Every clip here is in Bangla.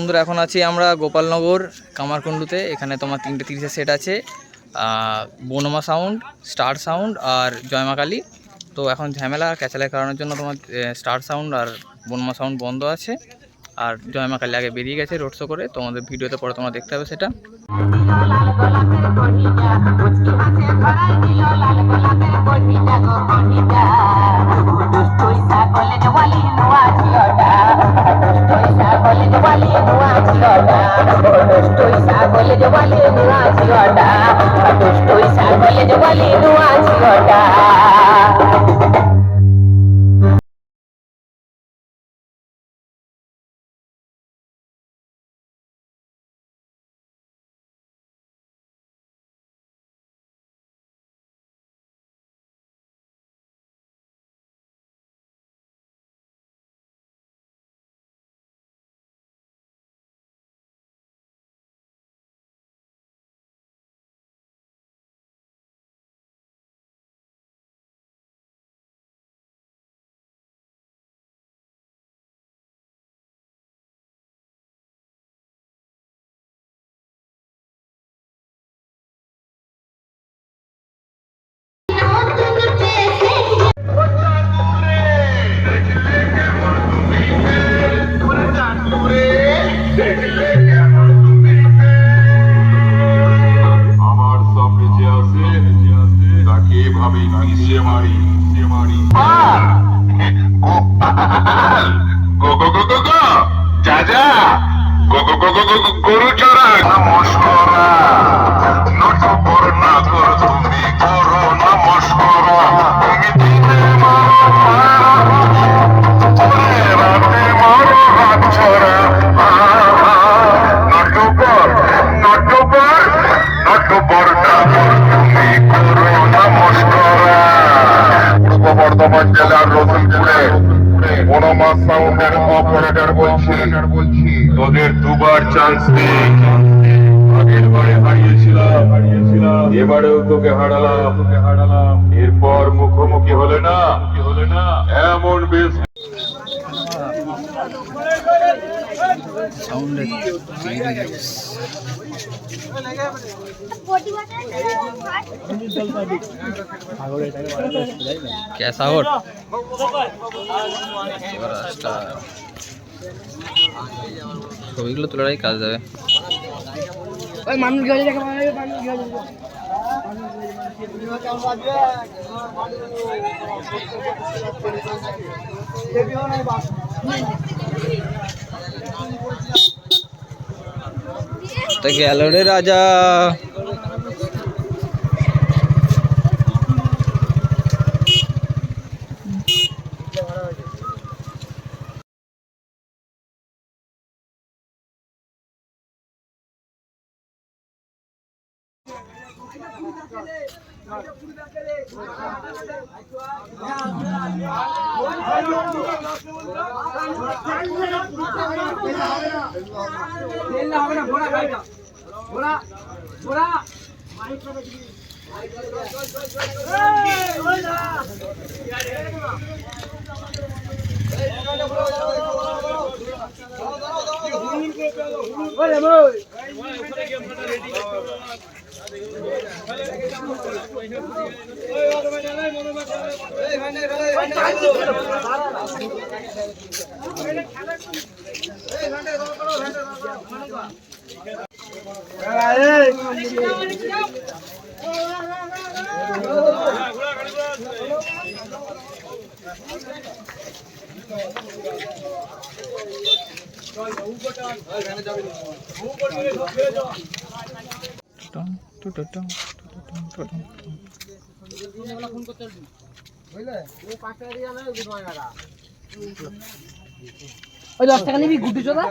বন্ধুরা, এখন আছি আমরা গোপালনগর, কামারকুণ্ডুতে। এখানে তোমার তিনটে তিরিশের সেট আছে বনমা সাউন্ড, স্টার সাউন্ড আর জয়মা কালী তো এখন ঝামেলা ক্যাচালের কারণের জন্য তোমার স্টার সাউন্ড আর বনমা সাউন্ড বন্ধ আছে। আর জয়মা কালী আগে বেরিয়ে গেছে রোড শো করে, তোমাদের ভিডিওতে পরে তোমরা দেখতে হবে সেটা। আমার মিশে মারি মিশে মারি। গো গো গো গো গো গো গরু চড়া। নমস্কারা জেলার বনমাস সাউন্ডের অপারেটর বলছি, তোদের দুবার চান্স নেই। হারিয়েছিলাম, এবারেও তোকে হারালাম। এরপর মুখোমুখি হলে না, এমন বেশ সাউন্ডের कैसा हो এবার রাস্তা ছবিগুলো তোলারাই কাজ দেবে ওই মানুষ গেলে দেখে মানুষ গেলে তা গেল রে রাজা। হবে না ঘোড়া গাড়িটা ঘোড়া ঘোড়া Dun, dun, dun, dun. ওই দশ টাকা নিবি গুটি চোদা?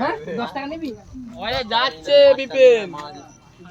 হ্যাঁ? দশ টাকা নিবি? যাচ্ছে বিপিন।